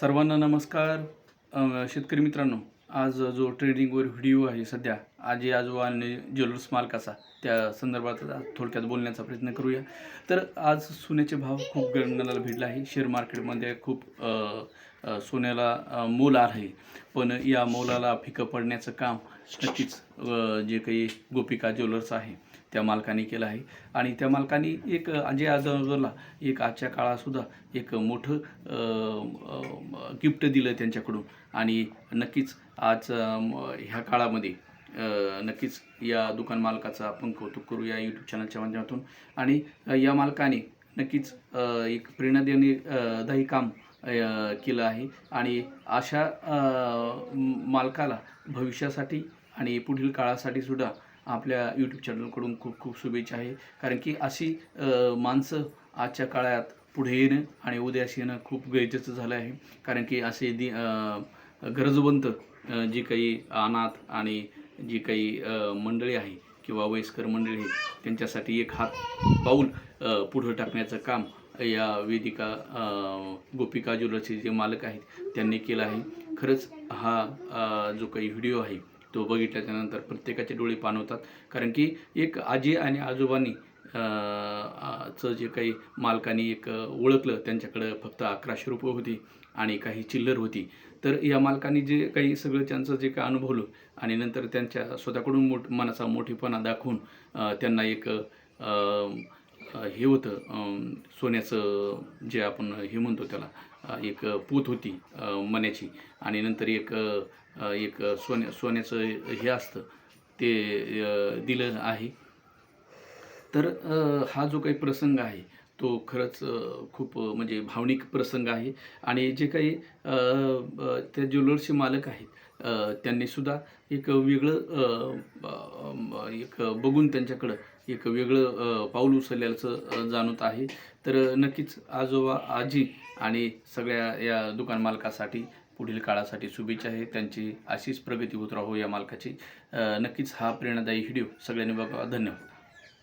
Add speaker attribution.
Speaker 1: सर्वांना नमस्कार. शेतकरी मित्रांनो आज जो ट्रेडिंगवर व्हिडिओ आहे सध्या आजी आजोबा आणि ज्वेलर्स मालकाचा त्या संदर्भात थोडक्यात बोलण्याचा प्रयत्न करूया. तर आज सोन्याचे भाव खूप गणनाला भिडला आहे. शेअर मार्केटमध्ये खूप सोन्याला मोल आहे. पण या मोलाला फिकं पडण्याचं काम नक्कीच जे काही गोपिका ज्वेलर्स आहे त्या मालकाने केलं आहे. आणि त्या मालकाने एक अजय आजोबाला एक आजच्या काळातसुद्धा एक मोठं गिफ्ट दिलं त्यांच्याकडून. आणि नक्कीच आज ह्या काळामध्ये नक्कीच या दुकान मालकाचं आपण कौतुक करू या यूट्यूब चॅनलच्या माध्यमातून. आणि या मालकाने नक्कीच एक प्रेरणादायी देणे दायी काम केलं आहे. आणि अशा मालकाला भविष्यासाठी आणि पुढील काळासाठी सुद्धा आपल्या यूट्यूब चॅनलकडून खूप खूप शुभेच्छा आहे. कारण की अशी माणसं आजच्या काळात पुढे येणं आणि उद्यास येणं खूप गरजेचं झालं आहे. कारण की असे दि गरजवंत जी काही अनाथ आणि जी काही मंडळी आहे किंवा वयस्कर मंडळी आहे त्यांच्यासाठी एक हात पाऊल पुढं टाकण्याचं काम या वेदिका गोपिका ज्वेलर्सचे जे मालक आहेत त्यांनी केलं आहे. खरंच हा जो काही व्हिडिओ आहे तो बघितल्याच्यानंतर प्रत्येकाचे डोळे पाणवतात कारण की एक आजी आणि आजोबांनी चं जे काही मालकाने एक ओळखलं त्यांच्याकडं फक्त अकराशे रुपये होती आणि काही चिल्लर होती. तर या मालकाने जे काही सगळं त्यांचं जे काही अनुभवलं आणि नंतर त्यांच्या स्वतःकडून मोठ मनाचा मोठेपणा दाखवून त्यांना एक हे होतं सोन्याचं जे आपण हे म्हणतो त्याला एक पूत होती मण्याची. आणि नंतर एक एक सोन्या सोन्याचं हे असतं ते दिलं आहे. तर हा जो काही प्रसंग आहे तो खरंच खूप म्हणजे भावनिक प्रसंग आहे. आणि जे काही त्या ज्वेलर्सचे मालक आहेत त्यांनीसुद्धा एक वेगळं एक बघून त्यांच्याकडं एक वेगळं पाऊल उचलल्याचं जाणवत आहे. तर नक्कीच आजोबा आजी आणि सगळ्या या दुकान मालकासाठी पुढील काळासाठी शुभेच्छा आहे. त्यांची अशीच प्रगती होत राहो या मालकाची. नक्कीच हा प्रेरणादायी व्हिडिओ सगळ्यांनी बघा धन्यवाद.